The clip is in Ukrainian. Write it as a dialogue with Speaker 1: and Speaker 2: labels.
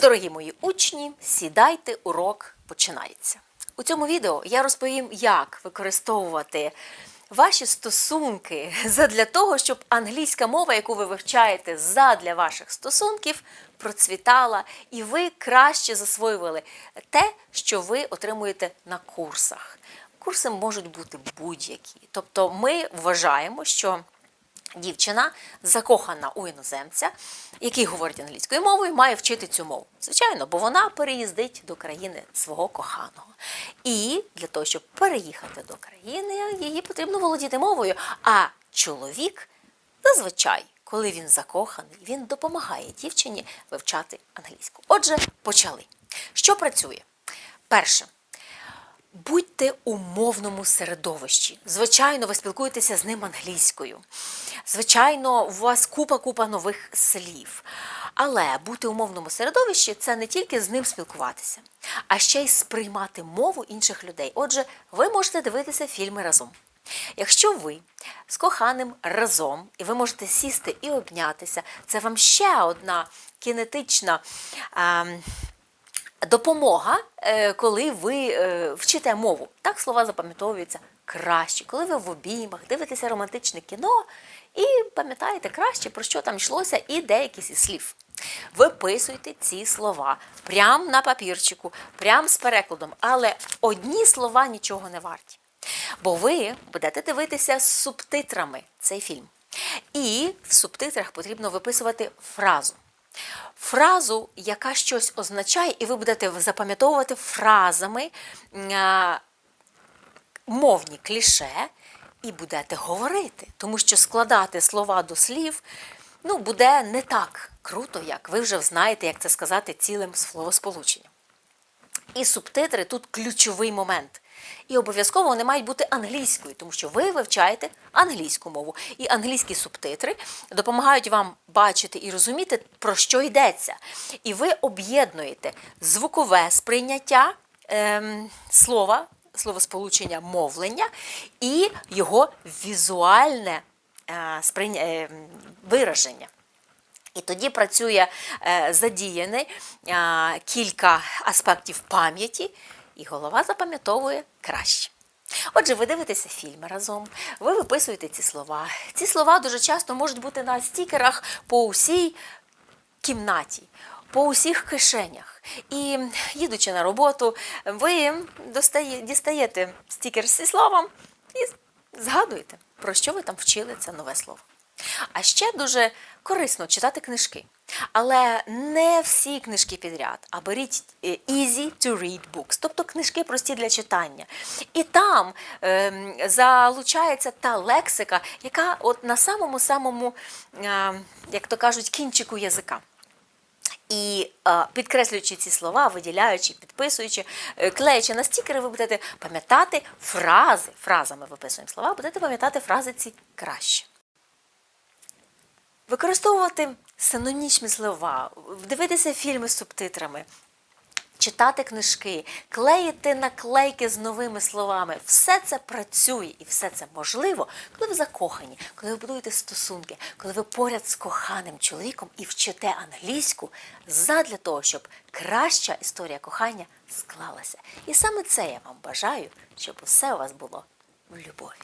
Speaker 1: Дорогі мої учні, сідайте, урок починається. У цьому відео я розповім, як використовувати ваші стосунки задля того, щоб англійська мова, яку ви вивчаєте задля ваших стосунків, процвітала, і ви краще засвоювали те, що ви отримуєте на курсах. Курси можуть бути будь-які. Тобто ми вважаємо, що дівчина закохана у іноземця, який говорить англійською мовою, має вчити цю мову. Звичайно, бо вона переїздить до країни свого коханого. І для того, щоб переїхати до країни, її потрібно володіти мовою. А чоловік зазвичай, коли він закоханий, він допомагає дівчині вивчати англійську. Отже, почали. Що працює? Перше. Будьте у мовному середовищі. Звичайно, ви спілкуєтеся з ним англійською. Звичайно, у вас купа-купа нових слів. Але бути у мовному середовищі це не тільки з ним спілкуватися, а ще й сприймати мову інших людей. Отже, ви можете дивитися фільми разом. Якщо ви з коханим разом, і ви можете сісти і обнятися, це вам ще одна кінетична. ем, допомога, е, коли ви е, вчите мову. Так слова запам'ятовуються краще, коли ви в обіймах дивитеся романтичне кіно і пам'ятаєте краще, про що там йшлося, і деякі зі слів. Виписуйте ці слова прямо на папірчику, прямо з перекладом, але одні слова нічого не варті. Бо ви будете дивитися з субтитрами цей фільм. І в субтитрах потрібно виписувати фразу. Фразу, яка щось означає, і ви будете запам'ятовувати фразами мовні кліше і будете говорити, тому що складати слова до слів ну, буде не так круто, як ви вже знаєте, як це сказати цілим словосполученням. І субтитри тут ключовий момент. І обов'язково вони мають бути англійською, тому що ви вивчаєте англійську мову. І англійські субтитри допомагають вам бачити і розуміти, про що йдеться. І ви об'єднуєте звукове сприйняття ем, слова, словосполучення мовлення і його візуальне е, сприйня... е, вираження. І тоді працює е, задіяний е, кілька аспектів пам'яті, і голова запам'ятовує краще. Отже, ви дивитеся фільми разом, ви виписуєте ці слова. Ці слова дуже часто можуть бути на стікерах по усій кімнаті, по усіх кишенях. І їдучи на роботу, ви достає, дістаєте стікер зі словом і згадуєте, про що ви там вчили це нове слово. А ще дуже корисно читати книжки. Але не всі книжки підряд, а беріть е, easy to read books, тобто книжки прості для читання. І там е, залучається та лексика, яка от на самому-самому, е, як то кажуть, кінчику язика. І е, підкреслюючи ці слова, виділяючи, підписуючи, е, клеючи на стікери, ви будете пам'ятати фрази, фразами виписуємо слова, будете пам'ятати фрази ці краще. Використовувати синонічні слова, дивитися фільми з субтитрами, читати книжки, клеїти наклейки з новими словами. Все це працює і все це можливо, коли ви закохані, коли ви будуєте стосунки, коли ви поряд з коханим чоловіком і вчите англійську задля того, щоб краща історія кохання склалася. І саме це я вам бажаю, щоб усе у вас було в любові.